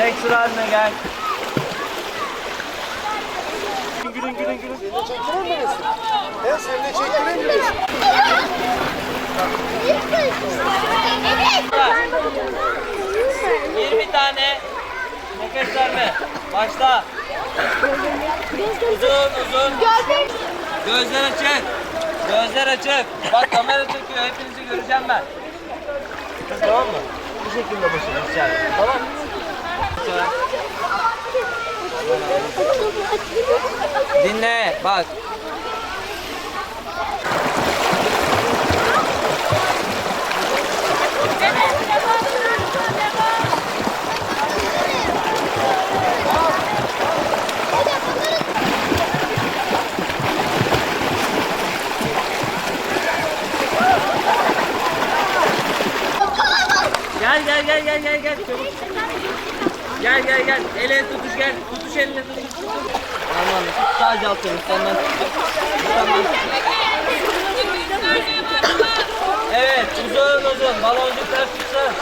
Tek sıra haline gel. Gülün gülün gülün. Çekilir miyiz? He sen de çekilir miyiz? Evet. 20 tane nefes verme. Başla. Uzun uzun. Gözler açık. Gözler açık. Bak kamera çekiyor. Hepinizi göreceğim ben. Tamam mı? Bu şekilde içeride. Tamam mı? Dinle. Bak. Gel gel gel gel gel gel Gel gel gel. Ele tutuş gel. Tutuş eline tutuş. Aman tut sadece altını senden. Senden. Evet uzun uzun baloncuklar tutsun.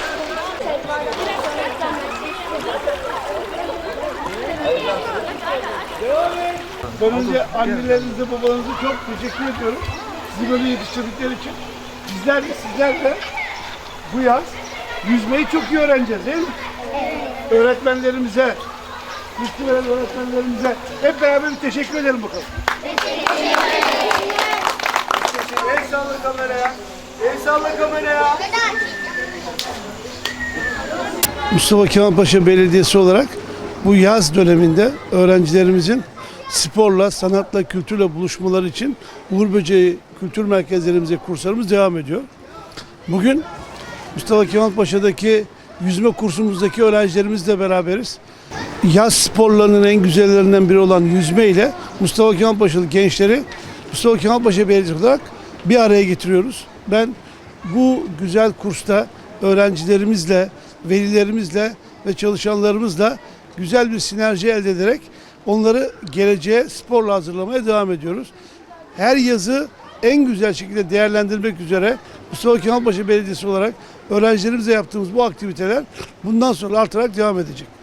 Ben önce annelerinize babanıza çok teşekkür ediyorum. Sizi böyle yetiştirdikleri için. Bizler sizler de bu yaz yüzmeyi çok iyi öğreneceğiz değil mi? Öğretmenlerimize, Müslüman öğretmenlerimize hep beraber bir teşekkür edelim bakalım. El salla kameraya. El salla kameraya. Mustafa Kemal Paşa Belediyesi olarak bu yaz döneminde öğrencilerimizin sporla, sanatla, kültürle buluşmaları için Uğur Böceği Kültür Merkezlerimize kurslarımız devam ediyor. Bugün Mustafa Kemal Paşa'daki yüzme kursumuzdaki öğrencilerimizle beraberiz. Yaz sporlarının en güzellerinden biri olan yüzme ile Mustafa Kemal Paşalı gençleri Mustafa Kemal Paşa Belediyesi olarak bir araya getiriyoruz. Ben bu güzel kursta öğrencilerimizle, velilerimizle ve çalışanlarımızla güzel bir sinerji elde ederek onları geleceğe sporla hazırlamaya devam ediyoruz. Her yazı en güzel şekilde değerlendirmek üzere Mustafa Kemal Paşa Belediyesi olarak öğrencilerimize yaptığımız bu aktiviteler bundan sonra artarak devam edecek.